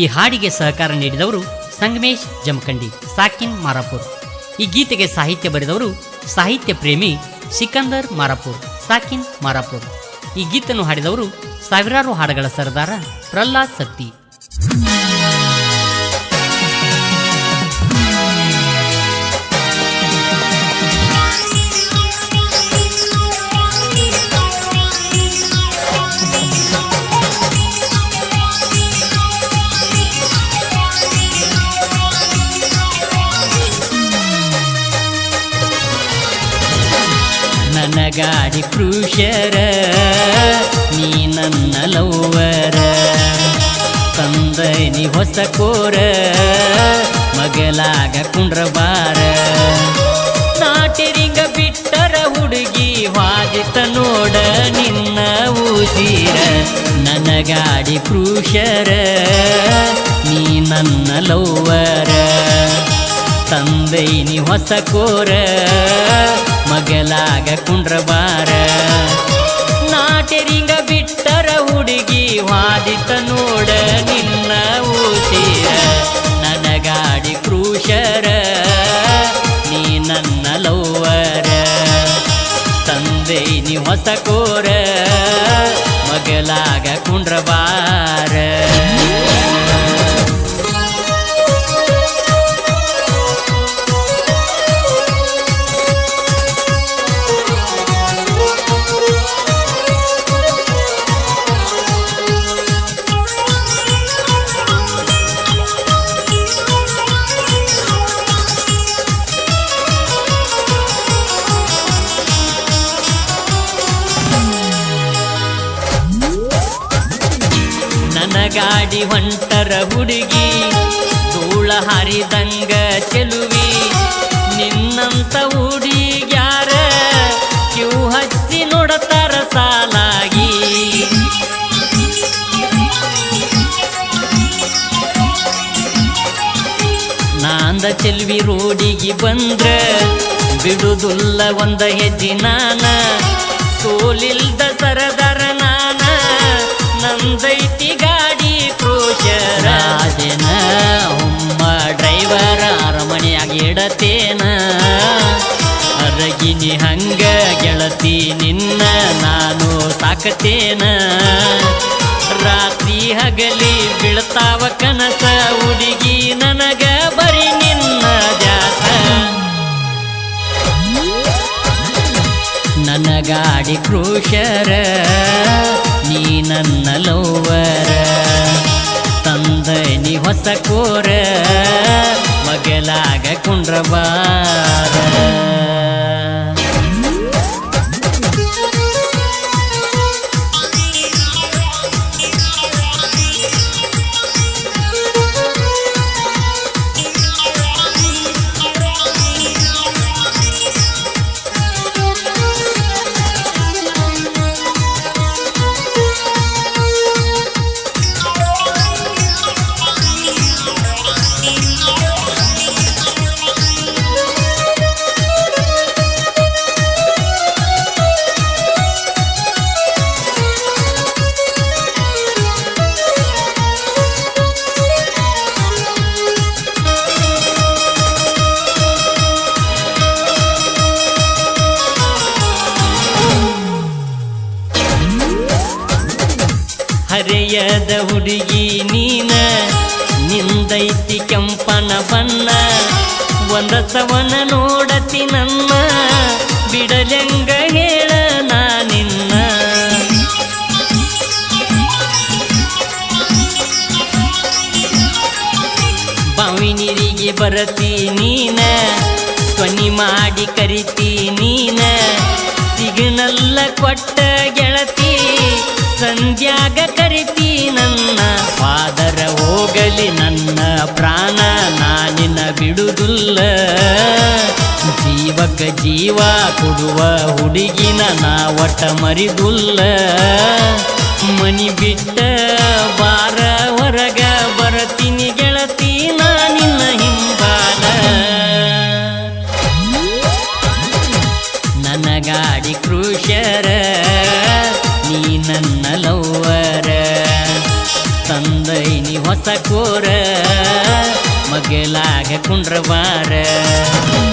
ಈ ಹಾಡಿಗೆ ಸಹಕಾರ ನೀಡಿದವರು ಸಂಗಮೇಶ್ ಜಮಖಂಡಿ, ಸಾಕಿನ್ ಮಾರಾಪುರ್. ಈ ಗೀತೆಗೆ ಸಾಹಿತ್ಯ ಬರೆದವರು ಸಾಹಿತ್ಯ ಪ್ರೇಮಿ ಸಿಕಂದರ್ ಮಾರಾಪುರ್, ಸಾಕಿನ್ ಮಾರಾಪುರ್. ಈ ಗೀತನ್ನು ಹಾಡಿದವರು ಸಾವಿರಾರು ಹಾಡುಗಳ ಸರದಾರ ಪ್ರಹ್ಲಾದ್ ಸತ್ತಿ. ಕ್ರೂಶರ ನೀ ನನ್ನ ಲೌವರ ತಂದನಿ ಹೊಸ ಕೋರ, ಮಗಲಾಗ ಕುಂಡ್ರಬಾರ. ನಾಟಿರಿಂಗ ಬಿಟ್ಟರ ಹುಡುಗಿ ವಾದಿತ ನೋಡ ನಿನ್ನ ಊಸಿರ ನನಗಾಡಿ ಗಾಡಿ ಕ್ರೂಶರ ನೀ ನನ್ನ ಲೌವರ ತಂದೈನಿ ಹೊಸ ಕೋರ ಮಗಲಾಗ ಕುಂಡ್ರಬಾರ. ನಾಟೆರಿಂಗ ಬಿಟ್ಟರ ಹುಡುಗಿ ವಾದಿತ ನೋಡ ನಿನ್ನ ಊಸಿಯ ನನಗಾಡಿ ಗಾಡಿ ಕ್ರೂಶರ, ನೀ ನನ್ನ ಲೌವರ ತಂದೆ ನೀ ಹೊಸ ಕೋರ, ಮಗಲಾಗ ಕುಂಡ್ರಬಾರ. ಗಾಡಿ ಹೊಂಟರ ಹುಡುಗಿ, ಧೂಳ ಹರಿದಂಗ ಚೆಲುವಿ. ನಿನ್ನಂತ ಹುಡುಗ್ಯಾರ ಕ್ಯೂ ಹಚ್ಚಿ ನೋಡತಾರ ಸಾಲಾಗಿ. ನಾಂದ ಚೆಲ್ವಿ ರೋಡಿಗೆ ಬಂದ್ರ ಬಿಡುದುಲ್ಲ ಒಂದ ಹೆಜ್ಜಿ ನಾನ. ಸೋಲಿಲ್ದ ಸರದರ ನಾನ, ನಂದೈತಿ ಗಾಡಿ ಉಮ್ಮ ಡ್ರೈವರ್ ಅರಮನೆಯಾಗಿ ಇಡತೇನ? ಅರಗಿನಿ ಹಂಗ ಗೆಳತಿ ನಿನ್ನ ನಾನು ಸಾಕತೇನ? ರಾತ್ರಿ ಹಗಲಿ ಬೀಳ್ತಾವ ಕನಸ, ಹುಡುಗಿ ನನಗ ಬರಿ ನಿನ್ನ ಜಾತ ನನ್ನ ಗಾಡಿ ನೀ ನನ್ನ ಲವ್ವರ ತಂದ ಹೊಸ ಕೋರ ಮಗಲಾಗ ಕುಂಡ್ರಬಾರ. ನಿಂದೈತಿ ಕೆಂಪನ ಬಣ್ಣ ಒಂದ ನೋಡತಿ ನನ್ನ, ಬಿಡಲೆಂಗ ಹೇಳ ನಾ ನಿನ್ನ. ಬಾವಿ ನೀರಿಗೆ ಬರತಿ ನೀನ ಸ್ವನಿ ಮಾಡಿ ಕರಿತಿ ನೀನ ಸಿಗ್ನಲ್ಲ ಕೊಟ್ಟ ಗೆಳತಿ, ಸಂಧ್ಯಾಗ ಕರಿತಿ ನನ್ನ. ಹೋಗಲಿ ನನ್ನ ಪ್ರಾಣ ನಾನಿನ ಬಿಡುದುಲ್ಲ. ಜೀವಕ ಜೀವ ಕೊಡುವ ಹುಡುಗಿನ ನಾ ಒಟ್ಟ ಮರಿದುಲ್ಲ. ಮನಿ ಬಿಟ್ಟ ಬಾರ ಹೊರಗ ಬರತೀನಿ ಮಗಲಾಗ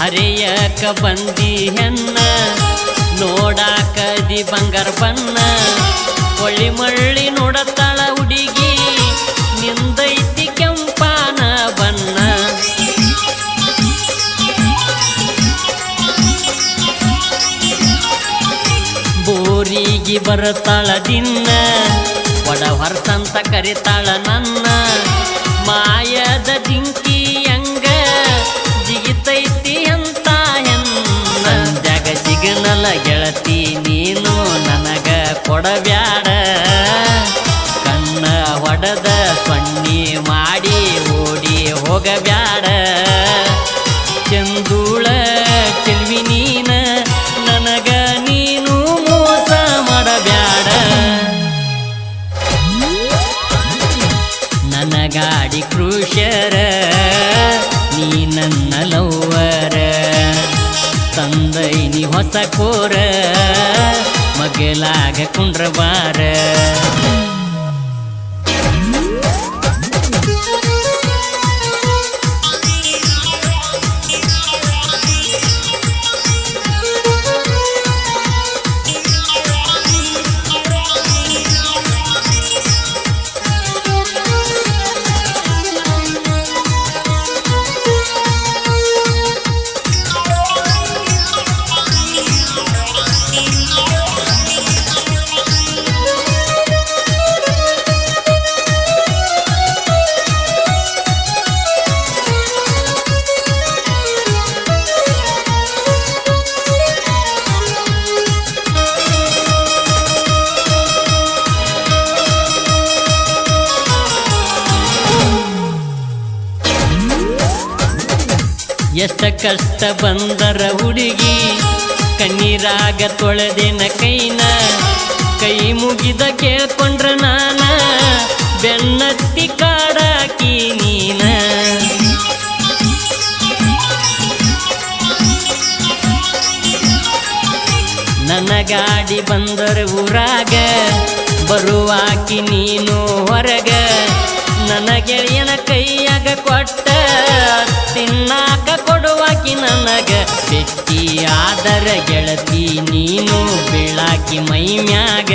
ಹರೆಯಕ ಬಂದಿ ಹೆಣ್ಣ ನೋಡಾಕದಿ ಬಂಗಾರ ಬನ್ನ ಒಳ್ಳಿ ಮಳ್ಳಿ ನೋಡತ್ತಾಳ ಹುಡುಗಿ, ನಿಂದೈತಿ ಕೆಂಪಾನ ಬಣ್ಣ. ಬೋರಿಗೆ ಬರತಾಳ ದಿನ್ನ ಒಡ ಹೊರತಂತ ಕರಿತಾಳ ನನ್ನ. ಮಾಯದ ಜಿಂಕಿ ಕೊಡಬ್ಯಾಡ. ಕಣ್ಣ ಹೊಡೆದ ಸಣ್ಣಿ ಮಾಡಿ ಓಡಿ ಹೋಗಬ್ಯಾಡ. ಚಂದೂಳ, ಚೆಲ್ವಿ ನೀನ, ನನಗ ನೀನು ಮೋಸ ಮಾಡಬ್ಯಾಡ. ನನಗಾಡಿ ಕೃಷರ ನೀ ನನ್ನ ಲವ್ವರ. ತಂದೈನಿ ಹೊಸ ಕೋರ. ಮಗಲಾಗ ಕುಂಡ್ರಬಾರ. ಕಷ್ಟ ಬಂದರ ಹುಡುಗಿ, ಕಣ್ಣೀರಾಗ ತೊಳೆದೇನ ಕೈನ, ಕೈ ಮುಗಿದ ಕೇಳ್ಕೊಂಡ್ರ ನಾನ, ಬೆನ್ನತ್ತಿ ಕಾಡಾಕಿ ನೀನ. ನನ್ನ ಗಾಡಿ ಬಂದರ ಊರಾಗ, ಬರುವಾಕಿ ನೀನು ಹೊರಗ ನನ್ನ ಗೆಳೆಯನ ಕೈಯಾಗ ಕೊಟ್ಟ ಬೆಟ್ಟಿ ಆದರ ಗೆಳತಿ ನೀನು ಬೆಳಾಕಿ ಮೈ ಮ್ಯಾಗ.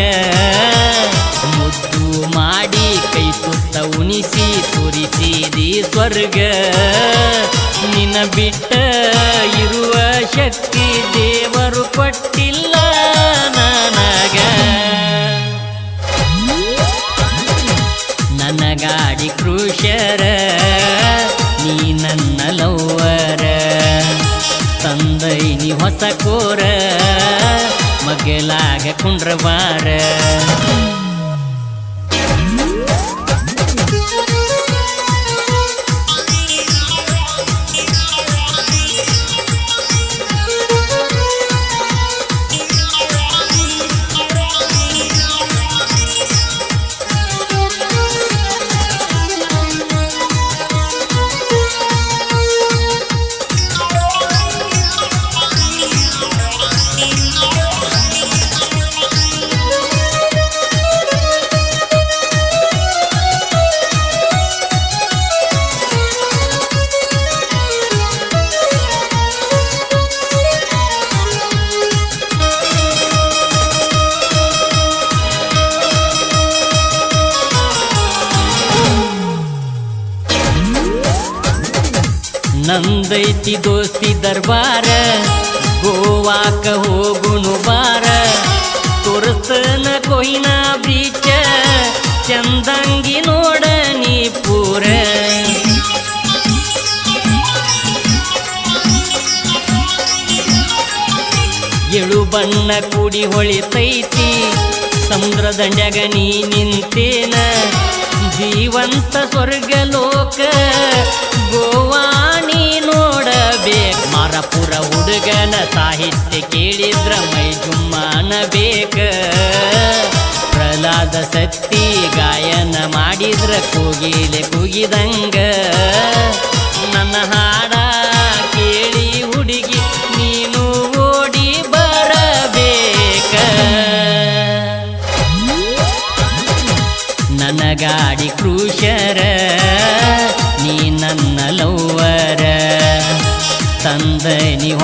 ಮುದ್ದು ಮಾಡಿ ಕೈ ಸುತ್ತ ಉಣಿಸಿ, ತುರಿಸಿದಿ ಸ್ವರ್ಗ. ನಿನ್ನ ಬಿಟ್ಟ ಇರುವ ಶಕ್ತಿ ದೇವರು ಕೊಟ್ಟಿಲ್ಲ ನನಗ ಮಗಲಾಗ ನಂದೈತಿ ದೋಸ್ತಿ ದರ್ಬಾರ, ಗೋವಾಕ ಹೋಗುನು ಬಾರ. ತೋರಿಸ್ತನ ಕೊಯ್ನಾ ಬ್ರೀಚ ಚಂದಂಗಿ ನೋಡ ನೀ ಪೂರ. ಎಳು ಬಣ್ಣ ಕೂಡಿ ಹೊಳಿತೈತಿ ಸಮುದ್ರ ದಂಡ್ಯಾಗ ನೀ ನಿಂತೇನ. ಜೀವಂತ ಸ್ವರ್ಗ ಲೋಕ ಗೋವಾಣಿ ನೋಡಬೇಕು. ಮಾರಪುರ ಹುಡುಗನ ಸಾಹಿತ್ಯ ಕೇಳಿದ್ರ ಮೈ ಜುಮ್ಮನ ಬೇಕ ಪ್ರಹ್ಲಾದ ಸತ್ತಿ ಗಾಯನ ಮಾಡಿದ್ರ ಕೂಗಿಲೆ ಕೂಗಿದಂಗ. ನನ್ನ ಹಾಡ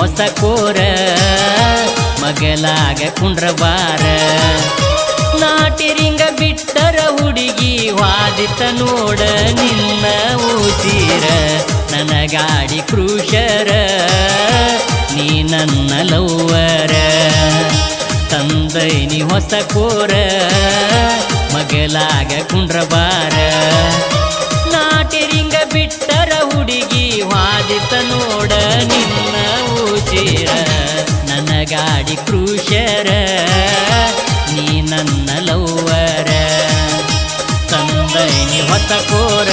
ನೀ ಹೊಸ ಕೋರ, ಮಗಲಾಗ ಕುಂಡ್ರಬಾರ. ನಾಟಿರಿಂಗ ಬಿಟ್ಟರ ಹುಡುಗಿ ವಾದಿತ ನೋಡ ನಿನ್ನ ಊಸಿರ ನನ್ನ ಗಾಡಿ ಕ್ರೂಶರ, ನೀ ನನ್ನ ಲವ್ವರ. ತಂದೈನಿ ಹೊಸ ಕೋರ, ಮಗಲಾಗ ಕುಂಡ್ರಬಾರ. ನಾಟಿರಿಂಗ ಬಿಟ್ಟರ ಹುಡುಗಿ ವಾದಿತ ನೋಡ ಗಾಡಿ ಕೃಷರ ನೀ ನನ್ನ ಲವ್ವರ. ತಂದೈನಿ ಹೊತ್ತ ಕೋರ